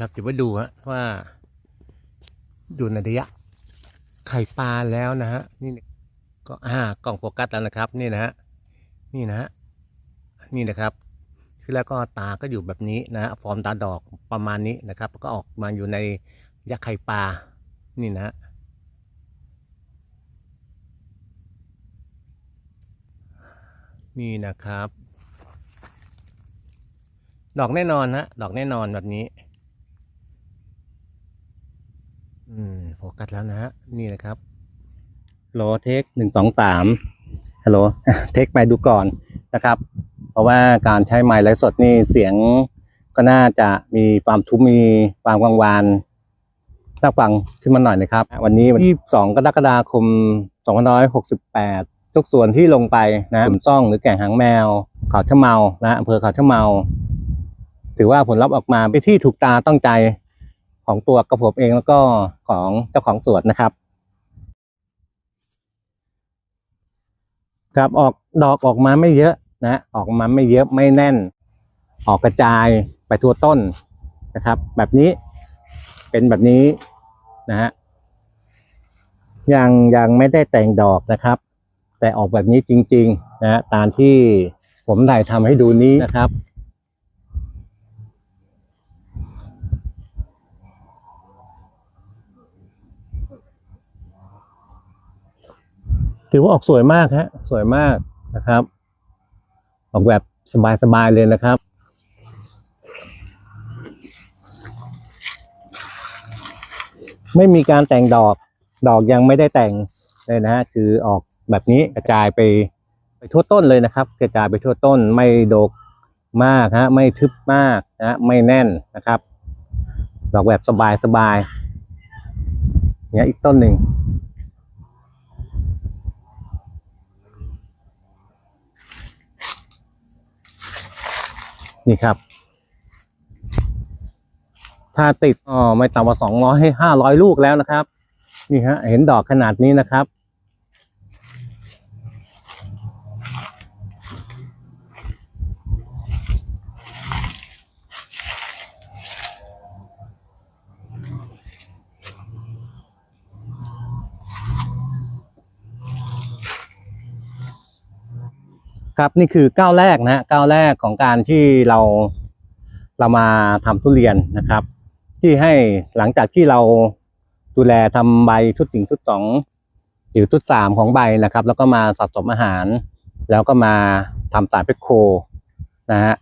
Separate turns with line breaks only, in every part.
ครับเดี๋ยวไปดูฮะว่าดูในระยะไข่ปลาแล้วนะฮะนี่ก็อ่ากล่องโฟกัสแล้วนะครับ นี่นะฮะนี่นะฮะนี่นะครับคือแล้วก็ตาก็อยู่แบบนี้นะฮะฟอร์มตาดอกประมาณนี้นะครับ ก็ออกมาอยู่ในยักษ์ไข่ปลานี่นะฮะนี่นะครับ ดอกแน่นอนฮะดอกแน่นอนแบบนี้ อืมโฟกัสแล้วนะฮะนี่นะครับโลเทคหนึ่งสองสามฮัลโหลเทคไปดูก่อนนะครับ เพราะว่าการใช้ไมค์ไลฟ์สดนี่เสียงก็น่าจะมีความทุ้มมีความกังวานน่าฟังขึ้นมาหน่อยนะครับ วันนี้วันที่2กรกฎาคม2568ทุกส่วนที่ลงไปนะกลุ่มซ่องหรือแก่งหางแมว เขาชะเมานะอำเภอเขาชะเมา ถือว่าผลลัพธ์ออกมาเป็นที่ถูกตาต้องใจ ของตัวกระผมเองแล้วก็ของเจ้าของสวนนะครับ ครับออกดอกออกมาไม่เยอะนะออกมาไม่เยอะไม่แน่น ออกกระจายไปทั่วต้นนะครับ แบบนี้เป็นแบบนี้นะฮะยังยังไม่ได้แต่งดอกนะครับ แต่ออกแบบนี้จริง ๆ นะฮะตามที่ผมได้ทำให้ดูนี้นะครับ ถือว่าออกสวยมากฮะสวยมากนะครับ ออกแบบสบายๆเลยนะครับไม่มีการแต่งดอก ดอกยังไม่ได้แต่งเลยนะฮะ คือออกแบบนี้กระจายไปไปทั่วต้นเลยนะครับ กระจายไปทั่วต้นไม่ดกมากฮะ ไม่ทึบมากนะฮะไม่แน่นนะครับ ดอกแบบสบายๆเนี่ยอีกต้นหนึ่ง นี่ครับ ถ้าติดอ๋อไม่ต่ำกว่าสองร้อยให้ห้าร้อยลูกแล้วนะครับ นี่ฮะเห็นดอกขนาดนี้นะครับ ครับนี่คือก้าวแรกนะฮะก้าวแรกของการที่เราเรามาทำทุเรียนนะครับ ที่ให้หลังจากที่เราดูแลทำใบชุดสิ่งชุดสองหรือชุดสามของใบนะครับ แล้วก็มาสะสมอาหาร แล้วก็มาทำสารเพชรโคนะฮะ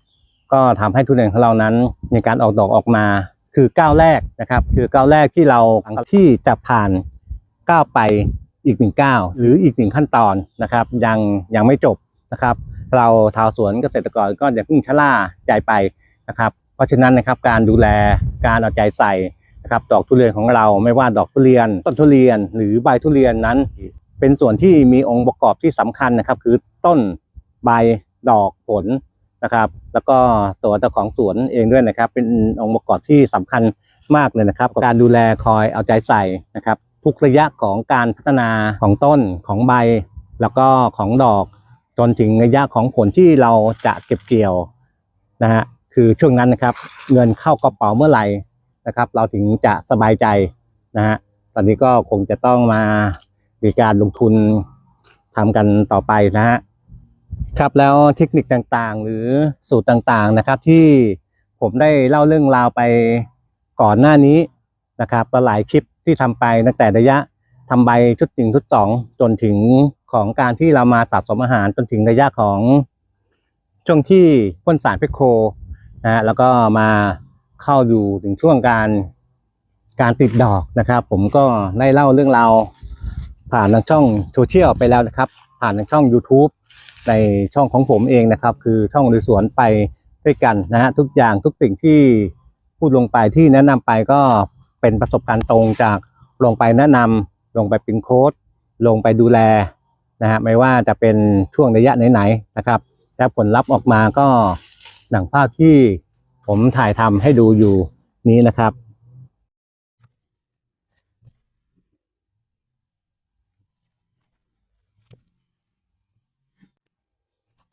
ก็ทำให้ทุเรียนของเรานั้นในการออกดอกออกมาคือก้าวแรกนะครับ คือก้าวแรกที่เราที่จะผ่านก้าวไปอีกหนึ่งก้าวหรืออีกหนึ่งขั้นตอนนะครับ ยังยังไม่จบ นะครับ เราชาวสวนเกษตรกรก็อย่าเพิ่งชะล่าใจไปนะครับ เพราะฉะนั้นนะครับการดูแลการเอาใจใส่นะครับดอกทุเรียนของเราไม่ว่าดอกทุเรียน ต้นทุเรียนหรือใบทุเรียนนั้น เป็นส่วนที่มีองค์ประกอบที่สำคัญนะครับ คือต้นใบดอกผลนะครับ แล้วก็ตัวเจ้าของสวนเองด้วยนะครับ เป็นองค์ประกอบที่สำคัญมากเลยนะครับ การดูแลคอยเอาใจใส่นะครับ ทุกระยะของการพัฒนาของต้นของใบ แล้วก็ของดอก จนถึงระยะของผลที่เราจะเก็บเกี่ยวนะฮะคือช่วงนั้นนะครับเงินเข้ากระเป๋าเมื่อไหร่นะครับ เราถึงจะสบายใจนะฮะตอนนี้ก็คงจะต้องมามีการลงทุนทำกันต่อไปนะฮะครับแล้วเทคนิคต่างๆ หรือสูตรต่างๆนะครับ ที่ผมได้เล่าเรื่องราวไปก่อนหน้านี้นะครับหลายคลิปที่ทำไปตั้งแต่ระยะทำใบชุดหนึ่งชุดสองจนถึงของการที่เรามาสะสมอาหารจนถึงระยะของช่วงที่พ่นสารเพชรโคนะฮะแล้วก็มาเข้าอยู่ถึงช่วงการการติดดอกนะครับ ผมก็ได้เล่าเรื่องราวผ่านทางช่องโซเชียลไปแล้วนะครับ ผ่านทางช่อง YouTube ในช่องของผมเองนะครับ คือช่องลุยสวนไปด้วยกันนะฮะทุกอย่างทุกสิ่งที่พูดลงไปที่แนะนำไปก็เป็นประสบการณ์ตรงจากลงไปแนะนำลงไปเป็นโค้ดลงไปดูแล นะฮะไม่ว่าจะเป็นช่วงระยะไหนๆนะครับและผลลัพธ์ออกมาก็หนังภาพที่ผมถ่ายทำให้ดูอยู่นี้นะครับ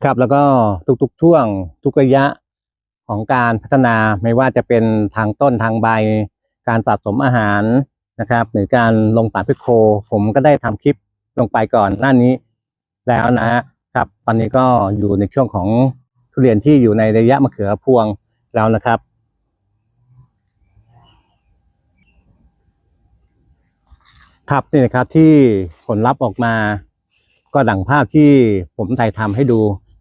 ครับแล้วก็ทุกๆช่วงทุกระยะของการพัฒนาไม่ว่าจะเป็นทางต้นทางใบ การสะสมอาหารนะครับ หรือการลงสารพิโค ผมก็ได้ทำคลิป ลงไปก่อนหน้านี้แล้วนะฮะครับ ตอนนี้ก็อยู่ในช่วงของทุเรียนที่อยู่ในระยะมะเขือพวงแล้วนะครับครับนี่นะครับที่ผลลัพธ์ออกมาก็ดังภาพที่ผมถ่ายทำให้ดู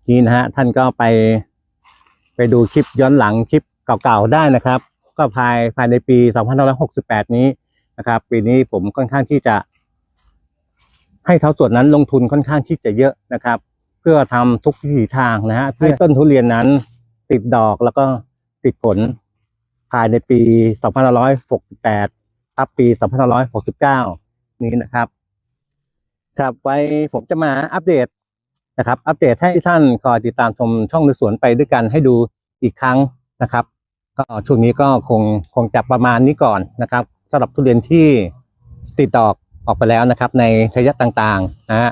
นี้นะฮะท่านก็ไป ไปดูคลิปย้อนหลังคลิปเก่าๆได้นะครับ ก็ภายภายในปี 2568 นี้นะครับ ปีนี้ผมค่อนข้างที่จะ ให้เท้าส่วนนั้นลงทุนค่อนข้างที่จะเยอะนะครับ เพื่อทำทุกวิถีทางนะฮะให้ต้นทุเรียนนั้นติดดอกแล้วก็ติดผลภายในปี 2568ทับปี 2569 นี้นะครับ ครับไว้ผมจะมาอัปเดตนะครับ อัปเดตให้ท่านคอยติดตามชมช่องในสวนไปด้วยกันให้ดูอีกครั้งนะครับ ก็ช่วงนี้ก็คงคงจับประมาณนี้ก่อนนะครับสำหรับทุเรียนที่ติดดอก ออกไปแล้วนะครับในระยะต่างๆนะฮะ